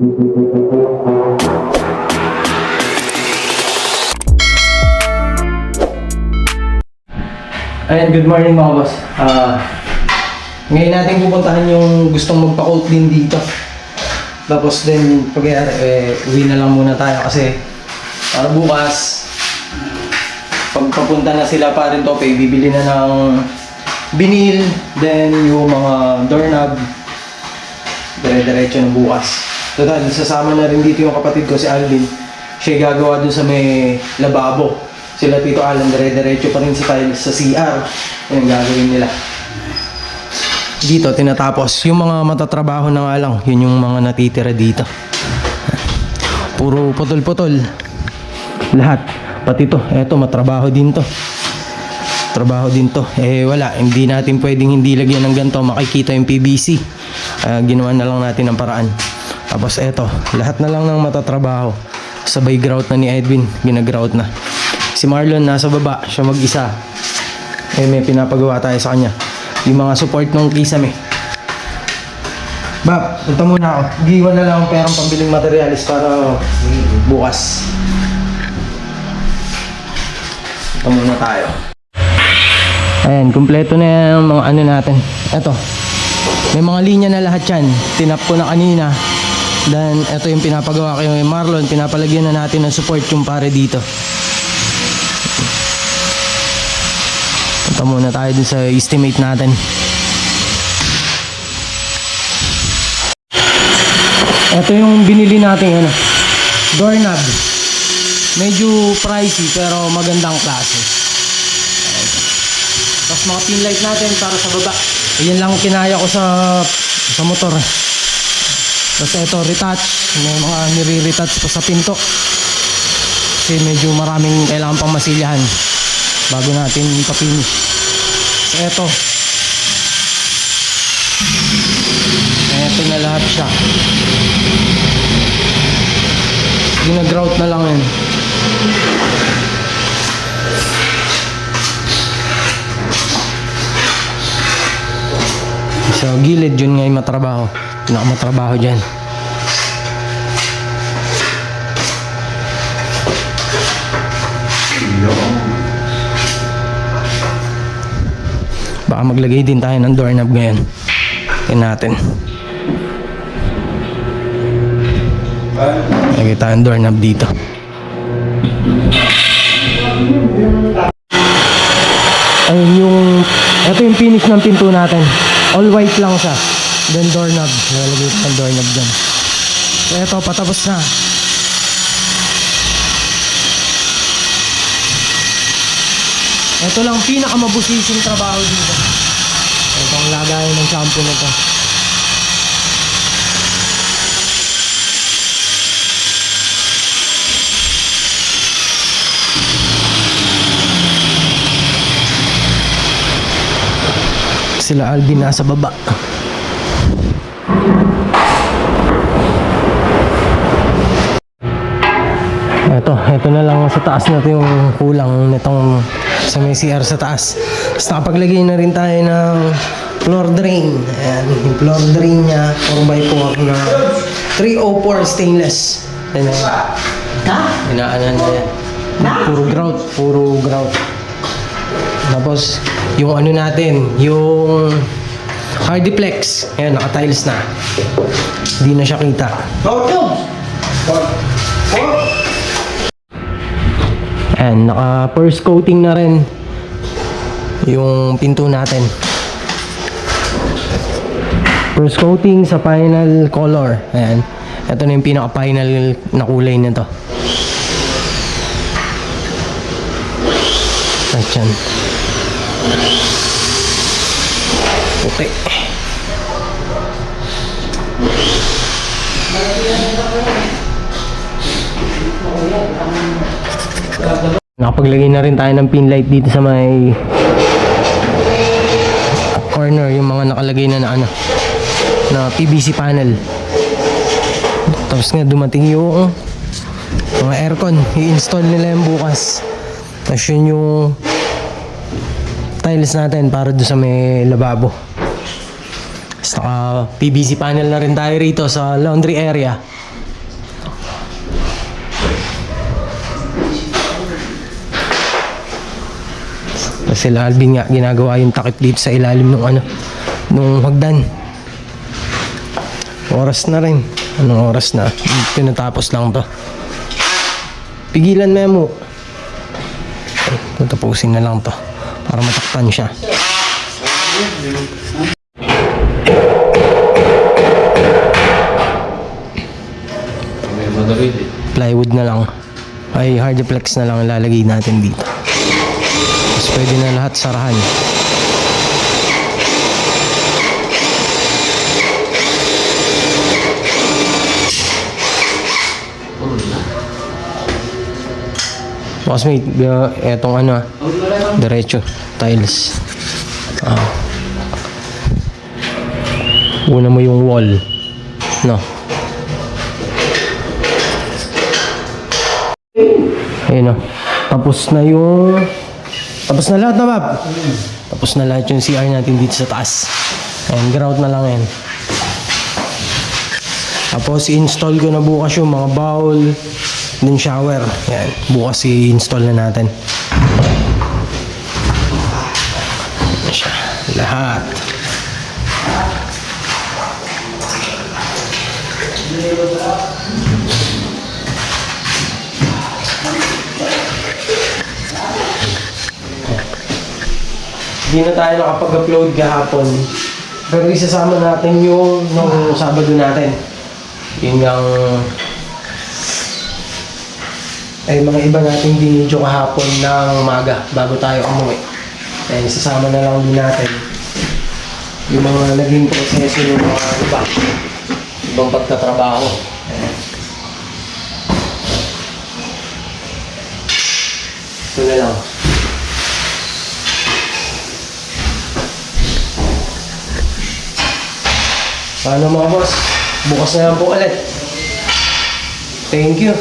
Ayan, good morning mga boss. Ah, ngayon natin pupuntahan yung gustong magpa-coat din dito. Tapos din, pag eh, uwi na lang muna tayo kasi para bukas, pag papunta na sila pa rin tope, bibili na ng binil, then yung mga doorknob, dire-diretso ng bukas. Total, sasama na rin dito yung kapatid ko si Alvin. Siya gagawa dun sa may lababo. Sila Tito Alan, dire-diretso pa rin sa tiles sa CR. Yan ang gagawin nila. Dito, tinatapos. Yung mga matatrabaho na nga lang, yun yung mga natitira dito. Puro putol-putol. Lahat. Pati to, eto, matrabaho din to. Trabaho din to. Eh wala, hindi natin pwedeng hindi lagyan ng ganito. Makikita yung PVC. Ah, ginawa na lang natin ng paraan. Tapos eto, lahat na lang ng matatrabaho. Sabay grout na ni Edwin, ginagrout na. Si Marlon nasa baba, siya mag-isa. Eh may pinapagawa tayo sa kanya. Yung mga support ng kisame. Bab, punta muna ako. Giwan na lang ang perang pambiling materialis para bukas. Punta muna tayo. Ayan, kumpleto na yung mga ano natin. Eto. May mga linya na lahat yan. Tinap ko na kanina. Then, eto yung pinapagawa ko yung Marlon. Pinapalagyan na natin ng support yung pare dito. Punta muna tayo dun sa estimate natin. Ito yung binili natin ano, doorknob. Medyo pricey pero magandang klase. Tapos mga pin light natin para sa baba. Ayan lang ang kinaya ko sa sa motor. Tapos ito retouch, may mga nire-retouch pa sa pinto. Kasi medyo maraming kailangan pang masilyahan bago natin ipapinish. So ito. Ito na lahat siya. Ginagrout na lang yun. Sa gilid yun nga yung matrabaho. Pinakamatrabaho dyan. Baka maglagay din tayo ng doorknob ngayon. Tingnan natin. Lagay tayo ng doorknob dito. Ayun yung... Ito yung finish ng pinto natin. All white lang siya. Then doorknob. Lalagay ko ng doorknob dyan. So ito, patapos na. Ito lang pinakamabusising trabaho dito. Ito ang lagayan ng shampoo na to. Sila Alvin nasa baba. Eto, eto na lang sa taas na yung kulang nitong sa may CR sa taas. Tapos nakapaglagay na rin tayo ng floor drain. Ayan, yung floor drain niya, 4x4 na 304 stainless. Ayan, Ha? inaanan na yan. Puro grout, puro grout. Tapos, yung ano natin, yung hardiplex. Ayan, naka-tiles na. Hindi na siya kita. Ayan, naka first coating na rin yung pinto natin. First coating sa final color. Ayan. Ito na yung pinaka-final na kulay nito. At yan. Puti. Nakapaglagay na rin tayo ng pin light dito sa may corner yung mga nakalagay na na ano na PVC panel. Tapos nga dumating yung mga aircon. I-install nila yung bukas. Tapos yun yung tiles natin para doon sa may lababo. Tapos naka PVC panel na rin tayo rito sa laundry area. Sila Alvin nga ginagawa yung takip dito sa ilalim ng ano, nung hagdan. Oras na rin. Anong oras na? Tinatapos lang to. Pigilan memo. Tatapusin na lang to. Para matakpan siya. Plywood na lang. Ay, hardiplex na lang ang lalagay natin dito. Tapos pwede na lahat sarahan. Boss mate, uh, etong ano ah, diretso, tiles. Ah. Una mo yung wall. No. Ayun o. Tapos na yung... Tapos na lahat na, Bob. Tapos na lahat yung CR natin dito sa taas. Ayan, grout na lang yan. Tapos i-install ko na bukas yung mga bowl, then shower. Ayan, bukas i-install na natin. Ayan siya. Lahat. Hindi na tayo nakapag-upload kahapon. Pero isasama natin yung nung Sabado natin. Yun yung ay mga iba nating binidyo kahapon ng umaga bago tayo umuwi. Kaya isasama na lang din natin yung mga naging proseso ng mga iba. Ibang pagtatrabaho. Ayan. Ito na lang. Paano mga boss? Bukas na lang po ulit. Thank you.